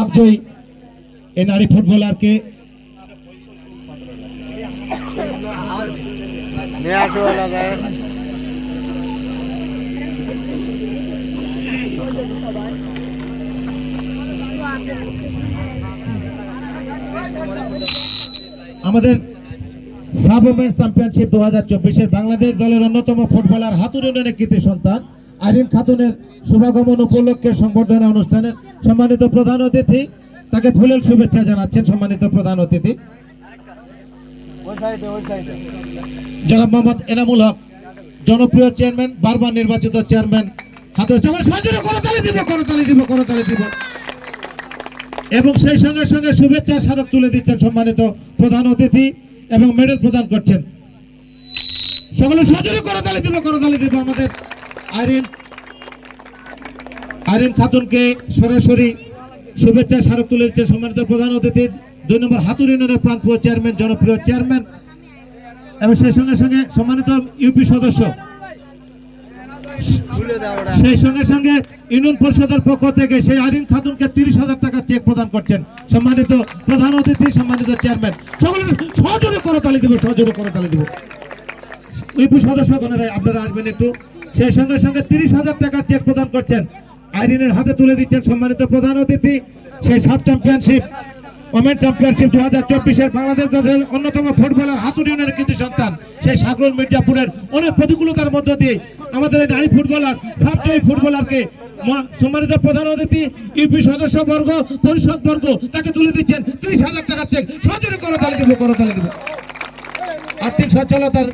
আপজয়ী এই নারী ফুটবলারকে আমাদের সাব চ্যাম্পিয়নশিপ দু হাজার চব্বিশের বাংলাদেশ দলের অন্যতম ফুটবলার হাতুর ইউনিয়নের কৃতি সন্তান। আইরিন খাতুনের শুভাগমন উপলক্ষে সংবর্ধনা অনুষ্ঠানের সম্মানিত প্রধান অতিথি, তাকে ফুলের শুভেচ্ছা জানাচ্ছেন সম্মানিত প্রধান অতিথি। জনাব মোহাম্মদ এনামুল হক, জনপ্রিয় চেয়ারম্যান, বারবার নির্বাচিত চেয়ারম্যান। করতালি করতালি এবং সেই সঙ্গে সঙ্গে শুভেচ্ছা স্মারক তুলে দিচ্ছেন সম্মানিত প্রধান অতিথি এবং মেডেল প্রদান করছেন। সকলে সহযোগী করতালি দিব করতালি দিব আমাদের আইরিন খাতুনকে সরাসরি শুভেচ্ছা স্মারক তুলে দিচ্ছেন সম্মানিত প্রধান অতিথি। দুই নম্বর হাতুর ইউনিয়নের প্রাণপ্রিয় চেয়ারম্যান, জনপ্রিয় চেয়ারম্যান এবং সেই সঙ্গে সঙ্গে সম্মানিত ইউপি সদস্য। সেই সঙ্গে সঙ্গে ইউনিয়ন পরিষদের পক্ষ থেকে সেই আরিন খাতুনকে তিরিশ হাজার টাকা চেক প্রদান করছেন সম্মানিত প্রধান অতিথি, সম্মানিত চেয়ারম্যান। সকলে সহযোগে করে, তালি দিব সহযোগে করে, তালি দিব। ইউপি সদস্যগণেরা আপনারা আসবেন একটু। সেই সঙ্গে সঙ্গে তিরিশ হাজার টাকার চেক প্রদান করছেন। আইরিনের হাতে তুলে দিচ্ছেন সম্মানিত প্রধান অতিথি, সেই সাব চ্যাম্পিয়নশিপ ওমেন চ্যাম্পিয়নশিপ দু হাজার চব্বিশের বাংলাদেশ দলের অন্যতম ফুটবলার হাতুর ইউনিয়নের কিন্তু সন্তান, সেই সাগর মির্জাপুরের অনেক প্রতিকূলতার মধ্য দিয়ে আমাদের এই নারী ফুটবলার সাতজয়ী ফুটবলারকে সম্মানিত প্রধান অতিথি, ইউপি সদস্য বর্গ পরিষদ বর্গ তাকে তুলে দিচ্ছেন তিরিশ হাজার টাকার চেক। সহযোগী করে তালে দেবো করে তালে দেবো আর্থিক সচ্ছলতার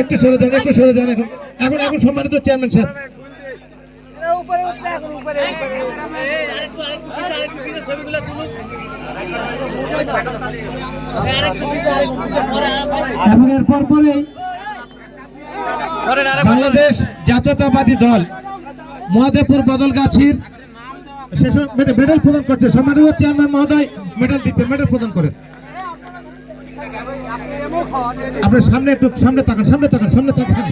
একটু সরে যান একটু সরে যান এখন। এখন এখন সম্মানিত চেয়ারম্যান সাহেব। এবং এরপর পরেই বাংলাদেশ জাতীয়তাবাদী দল মহাদেবপুর বদলগাছির মেডেল মেডেল প্রদান করছে। সম্মানিত চেয়ারম্যান মহোদয় মেডেল দিচ্ছেন মেডেল প্রদান করেন। আপনার সামনে একটু, সামনে তাকান সামনে তাকান সামনে তাকান।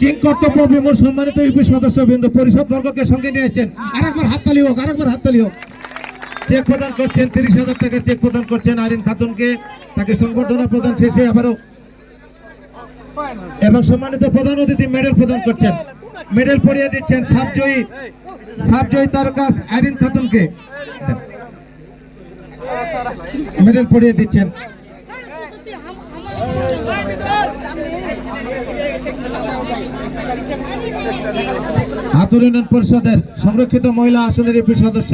কিং কর্তব্য বিমূর সম্মানিত ইউপি সদস্য বৃন্দ পরিষদ বর্গকে সঙ্গে নিয়ে এসেছেন আরেকবার হাততালি হোক, আরেকবার হাততালি হোক। চেক প্রদান করছেন, তিরিশ হাজার টাকার চেক প্রদান করছেন আরিন খাতুনকে। তাকে সংবর্ধনা প্রদান শেষে আবারও এবং সম্মানিত প্রধান অতিথি মেডেল প্রদান করছেন। মেডেল পরিয়ে দিচ্ছেন সাবজয়ী সাবজয়ী তারকা আইরিন খাতুনকে। মেডেল পরিয়ে দিচ্ছেন। হাতুর ইউনিয়ন পরিষদের সংরক্ষিত মহিলা আসনের এপি সদস্য।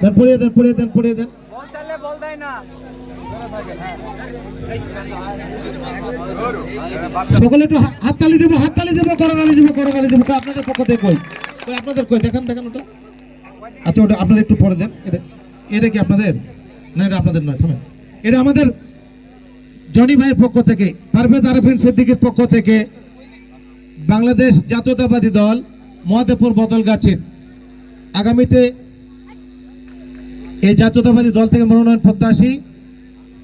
দেন, পড়িয়ে দেন পড়িয়ে দেন পড়িয়ে দেন। সকলে একটু হাততালি দেবো হাততালি দেবো করগালি দেবো করগালি দেবো। আপনাদের পক্ষ থেকে কই? আপনাদের কই? দেখান দেখান ওটা। আচ্ছা ওটা আপনারা একটু পরে দেন, এটা। এটা কি আপনাদের? না, এটা আপনাদের নয়, থামেন। এটা আমাদের জনি ভাইয়ের পক্ষ থেকে, পারভেজ আরফিন সিদ্দিকের পক্ষ থেকে বাংলাদেশ জাতীয়তাবাদী দল মহাদেবপুর বদলগাছির আগামীতে এই জাতীয়তাবাদী দল থেকে মনোনয়ন প্রত্যাশী।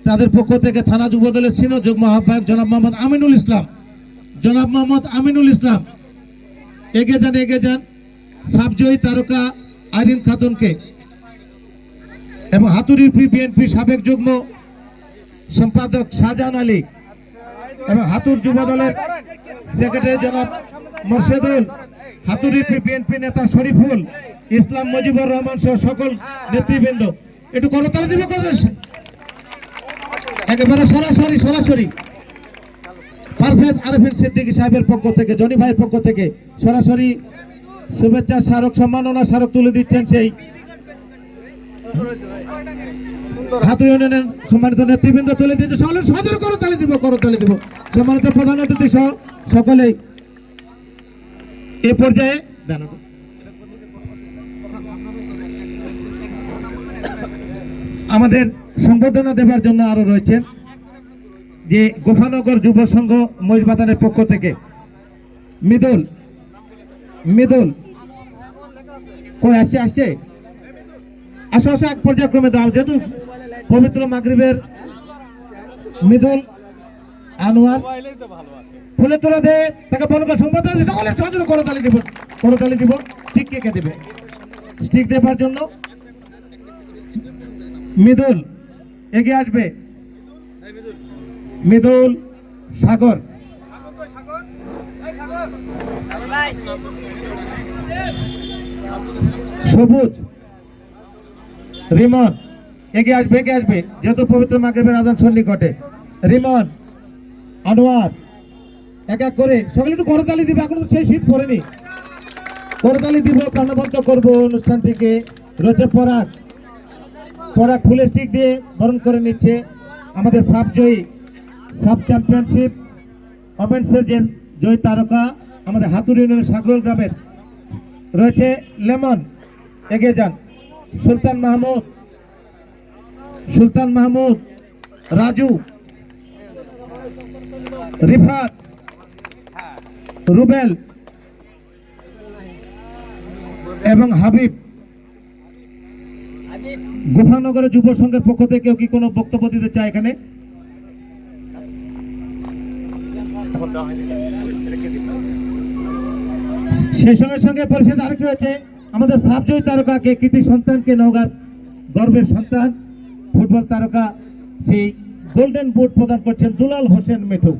তাদের পক্ষ থেকে থানা যুব দলের সিনো যুগ্ম আহ্বায়ক জনাব মোহাম্মদ আমিনুল ইসলাম। জনাব মোহাম্মদ আমিনুল ইসলাম, এগিয়ে যান এগিয়ে যান। সাবজয়ী তারকা আইরিন খাতুনকে এবং হাতুরি ফ্রি বিএনপি সাবেক যুগ্ম সম্পাদক শাহজাহান আলী এবং হাতুর যুব দলের সেক্রেটারি জনাব মোর্শেদুল হাতুরি ফ্রি বিএনপি নেতা শরীফুল ইসলাম মুজিবুর রহমান সহ সকল নেতৃবৃন্দ। একটু করতালি দিবে একেবারে সরাসরি সরাসরি। পারভেজ আরফিন সিদ্দিকী সাহেবের পক্ষ থেকে, জনি ভাইয়ের পক্ষ থেকে সরাসরি শুভেচ্ছা, স্মারক, সম্মাননা স্মারক তুলে দিচ্ছেন সেই ছাত্র ইউনিয়নের সম্মানিত নেতৃবৃন্দ তুলে দিচ্ছে সকলে সদর করো, তালি দিব, করো, তালি দিব। সম্মানিত প্রধান অতিথি সহ সকলেই এ পর্যায়ে আমাদের সংবর্ধনা দেবার জন্য আরও রয়েছেন যে গোফানগর যুব সংঘ মহিষবাদানের পক্ষ থেকে মৃদুল মৃদুল। কই, আসছে আসছে? আসো এক পর্যায়ক্রমে দাও। যেহেতু পবিত্র মাগরিবের মৃদুল আনোয়ার, ফুলে তোলা দে, তাকে বনকা সংবাদ আছে সকলে সহযোগ করতালি দিব করতালি দিব। ঠিক কে কে দেবে? স্টিক দেবার জন্য মৃদুল এগিয়ে আসবে। মৃদুল সাগর। সবুজ। রিমন, এগিয়ে আসবে এগিয়ে আসবে। যেহেতু পবিত্র মাগরিবের আজান সন্নিকটে। রিমন, আনোয়ার, এক এক করে সকলে একটু করতালি দিবে, এখন তো সেই শীত পড়েনি। করতালি দিব, প্রাণবন্ত করব অনুষ্ঠানটিকে রয়েছে পরাগ। পরাগ ফুলের স্টিক দিয়ে বরণ করে নিচ্ছে আমাদের সাব জয়ী সাব চ্যাম্পিয়নশিপ ওমেন্সের যে জয়ী তারকা আমাদের হাতুর ইউনিয়নের সাগরল গ্রামের। রয়েছে লেমন, এগিয়ে যান। সুলতান মাহমুদ সুলতান মাহমুদ, রাজু, রিফাত, রুবেল এবং হাবিব। গুফানগরের যুব সংঘের পক্ষ থেকে কেউ কি কোনো বক্তব্য দিতে চায় এখানে? সেই সঙ্গে সঙ্গে পরিশেষ আরেকটি রয়েছে। আমাদের সাবজয়ী তারকাকে কৃতি সন্তানকে নওগার গর্বের সন্তান, ফুটবল তারকা সেই গোল্ডেন বুট প্রদান করছেন দুলাল হোসেন মিঠু।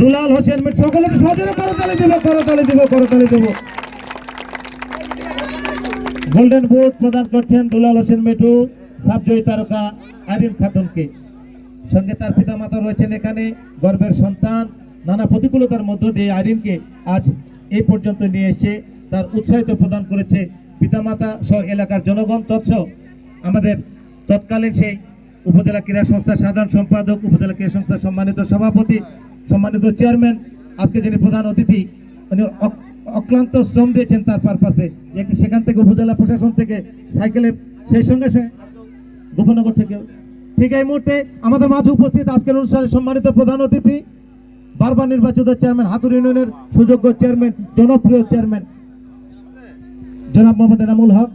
দুলাল হোসেন মিঠু সকলকে সহযোগে করতালি দেব করতালি দেব করতালি দেব। গোল্ডেন বুট প্রদান করছেন দুলাল হোসেন মিঠু সাবজয়ী তারকা আরিন খাতুনকে। সঙ্গে তার পিতামাতা রয়েছেন এখানে, গর্বের সন্তান। নানা প্রতিকূলতার মধ্য দিয়ে আইরিনকে আজ এই পর্যন্ত নিয়ে এসে তার উৎসাহিত প্রদান করেছে পিতামাতা সহ এলাকার জনগণ। তৎস আমাদের তৎকালীন সেই উপজেলা ক্রীড়া সংস্থার সাধারণ সম্পাদক, উপজেলা ক্রীড়া সংস্থার সম্মানিত সভাপতি, সম্মানিত চেয়ারম্যান, আজকে যিনি প্রধান অতিথি, উনি অক্লান্ত শ্রম দিয়েছেন তার পারপাসে। সেখান থেকে উপজেলা প্রশাসন থেকে সাইকেলে, সেই সঙ্গে সঙ্গে গোপনগর থেকে। ঠিক এই মুহূর্তে আমাদের মাঝে উপস্থিত আজকের অনুষ্ঠানে সম্মানিত প্রধান অতিথি, বারবার নির্বাচিত চেয়ারম্যান হাতুর ইউনিয়নের সুযোগ্য চেয়ারম্যান, জনপ্রিয় চেয়ারম্যান জনাব মোহাম্মদ এনামুল হক।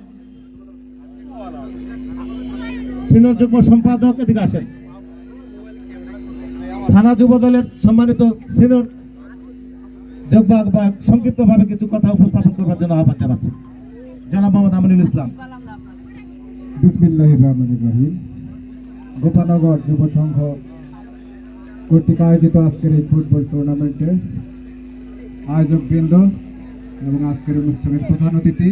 সিনিয়র যুগ্ম সম্পাদক, এদিকে আসেন। থানা যুব দলের সম্মানিত সিনিয়র যোগ্য বা সংক্ষিপ্তভাবে কিছু কথা উপস্থাপন করবার জন্য আহ্বান জানাচ্ছি। জনাব মোহাম্মদ আমিনুল ইসলাম। গোপানগর যুব সংঘ কর্তৃক আয়োজিত আজকের এই ফুটবল টুর্নামেন্টে আয়োজকবৃন্দ এবং আজকের অনুষ্ঠানের প্রধান অতিথি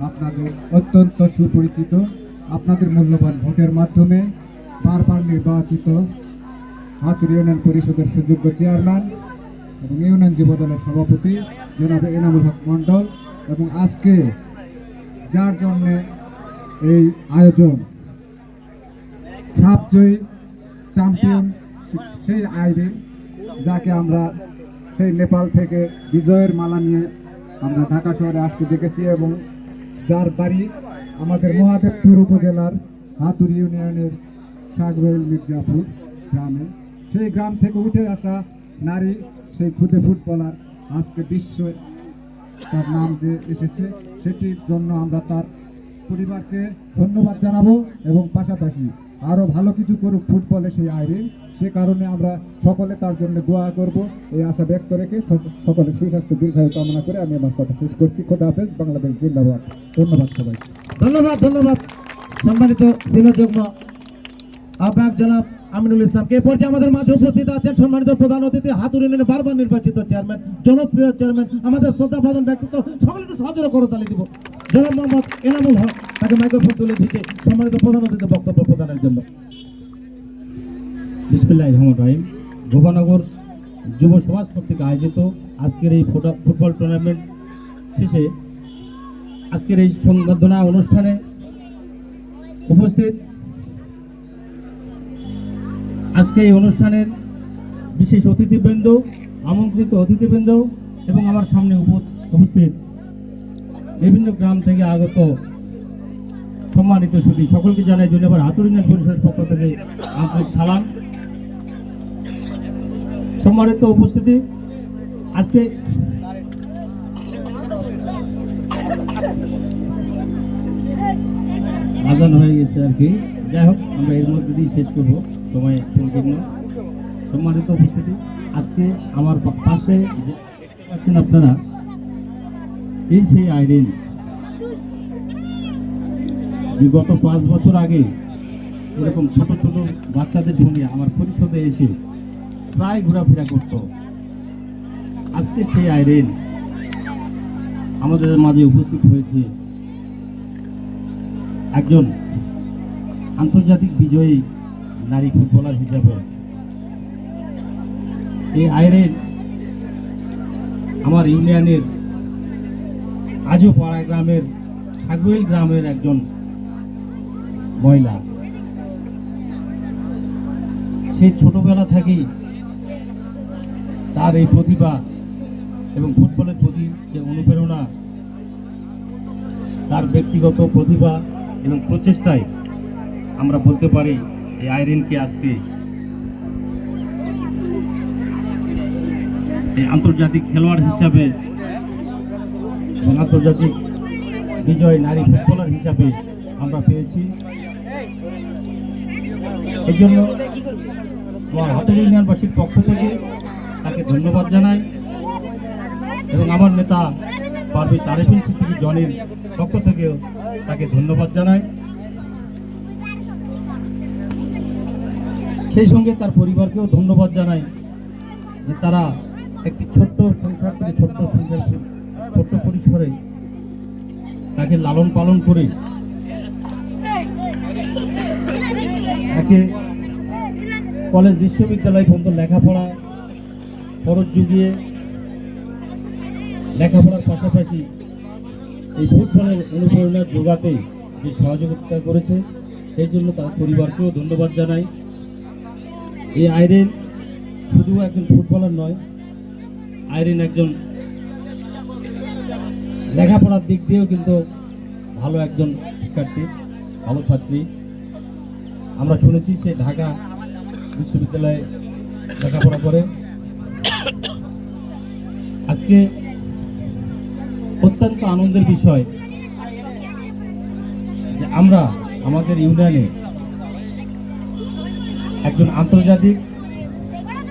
আপনাদের অত্যন্ত সুপরিচিত, আপনাদের মূল্যবান ভোটের মাধ্যমে বারবার নির্বাচিত হাতুর ইউনিয়ন পরিষদের সুযোগ্য চেয়ারম্যান এবং ইউনিয়ন যুবদলের সভাপতি জনাব এনামুল হক মণ্ডল এবং আজকে যার জন্যে এই আয়োজন সাবজয়ী চ্যাম্পিয়ন সেই আইরিন যাকে আমরা সেই নেপাল থেকে বিজয়ের মালা নিয়ে আমরা ঢাকা শহরে আসতে দেখেছি এবং যার বাড়ি আমাদের মহাদেবপুর উপজেলার হাতুর ইউনিয়নের সাগরল মির্জাপুর গ্রামে। সেই গ্রাম থেকে উঠে আসা নারী, সেই খুদে ফুটবলার আজকে বিশ্ব তার নাম যে এসেছে, সেটির জন্য আমরা তার পরিবারকে ধন্যবাদ জানাব এবং পাশাপাশি আরও ভালো কিছু করুক ফুটবলে সেই আইরিন। সে কারণে আমরা সকলে তার জন্য দোয়া করব। এই আশা ব্যক্ত রেখে সকলে সুস্বাস্থ্য, দীর্ঘায়ু কামনা করে আমি আমার কথা শেষ করছি। খোদা হাফেজ, বাংলাদেশ জিন্দাবাদ। ধন্যবাদ সবাই ধন্যবাদ ধন্যবাদ। সম্মানিত সিনিয়র যুগ্ম আহ্বায়ক জনাব আমিনুল ইসলামকে এ পর্যায়ে আমাদের মাঝে উপস্থিত আছেন সম্মানিত প্রধান অতিথি হাতুর ইউনিয়নের বারবার নির্বাচিত চেয়ারম্যান, জনপ্রিয় চেয়ারম্যান, আমাদের শ্রদ্ধা ভজন ব্যক্তিত্ব সকলে একটু সহজরে করো তালি দিব। জনাব মোহাম্মদ এনামুল হক, তাকে মাইক্রোফোন তুলে দিতে সম্মানিত প্রধান অতিথি বক্তব্য প্রদানের জন্য। বিসমিল্লাহ রহমান রাহিম। গোপানগর যুব সমাজ কর্তৃক আয়োজিত আজকের এই ফুটা- ফুটবল টুর্নামেন্ট শেষে আজকের এই সংবর্ধনা অনুষ্ঠানে উপস্থিত আজকে এই অনুষ্ঠানের বিশেষ অতিথিবৃন্দ, আমন্ত্রিত অতিথিবৃন্দ এবং আমার সামনে উপস্থিত বিভিন্ন গ্রাম থেকে আগত সম্মানিত সুদী সকলকে জানাই ধন্যবাদ। আতুরিনের পরিষদের পক্ষ থেকে আন্তরিক সালাম। সম্মানিত উপস্থিতি। আজকে আজান হয়ে গেছে আর কি। যাই হোক, আমরা এর মধ্যে দিয়ে শেষ করব সময় সংকীর্ণ সম্মানিত উপস্থিতি, আজকে আমার পাশে যে পাচ্ছেন আপনারা, এই সেই আইরিন গত পাঁচ বছর আগে এরকম ছোট ছোট বাচ্চাদের সঙ্গে আমার পরিষদে এসে প্রায় ঘোরাফেরা করত। আজকে সেই আইরিন আমাদের মাঝে উপস্থিত হয়েছে। একজন আন্তর্জাতিক বিজয়ী নারী ফুটবলার হিসাবে। এই আইরেন আমার ইউনিয়নের আজও পাড়া গ্রামের সাগুয়েল গ্রামের একজন মহিলা। সেই ছোটবেলা থেকেই তার এই প্রতিভা এবং ফুটবলের প্রতি যে অনুপ্রেরণা, তার ব্যক্তিগত প্রতিভা এবং প্রচেষ্টায় আমরা বলতে পারি এই আইরিনকে আজকে এই আন্তর্জাতিক খেলোয়াড় হিসাবে আন্তর্জাতিক বিজয় নারী ফুটবলার হিসাবে আমরা পেয়েছি। এই জন্য হাতের ইউনিয়নবাসীর পক্ষ থেকে তাকে ধন্যবাদ জানাই। এবং আমার নেতা পারভেজ আরেফিন সিদ্দিকী জনের পক্ষ থেকেও তাকে ধন্যবাদ জানাই। সেই সঙ্গে তার পরিবারকেও ধন্যবাদ জানাই যে তারা একটি ছোট্ট সংসার থেকে ছোট্ট সংসার ছোট্ট পরিসরে তাকে লালন পালন করে তাকে কলেজ বিশ্ববিদ্যালয় পর্যন্ত লেখাপড়া খরচ জুগিয়ে লেখাপড়ার পাশাপাশি এই ফুটবলের অনুপ্রেরণা যোগাতে যে সহযোগিতা করেছে, সেই জন্য তার পরিবারকেও ধন্যবাদ জানাই। এই আইরেন শুধু একজন ফুটবলার নয়, আইরিন একজন লেখাপড়ার দিক দিয়েও কিন্তু ভালো একজন শিক্ষার্থী, ভালো ছাত্রী। আমরা শুনেছি সে ঢাকা বিশ্ববিদ্যালয়ে লেখাপড়া করে। আজকে অত্যন্ত আনন্দের বিষয় যে আমরা আমাদের ইউনিয়নে একজন আন্তর্জাতিক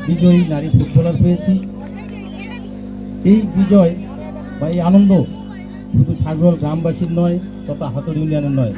বিজয়ী নারী ফুটবলার পেয়েছি এই বিজয় বা এই আনন্দ শুধু সাগর গ্রামবাসীর নয়, তথা হাতর ইউনিয়নের নয়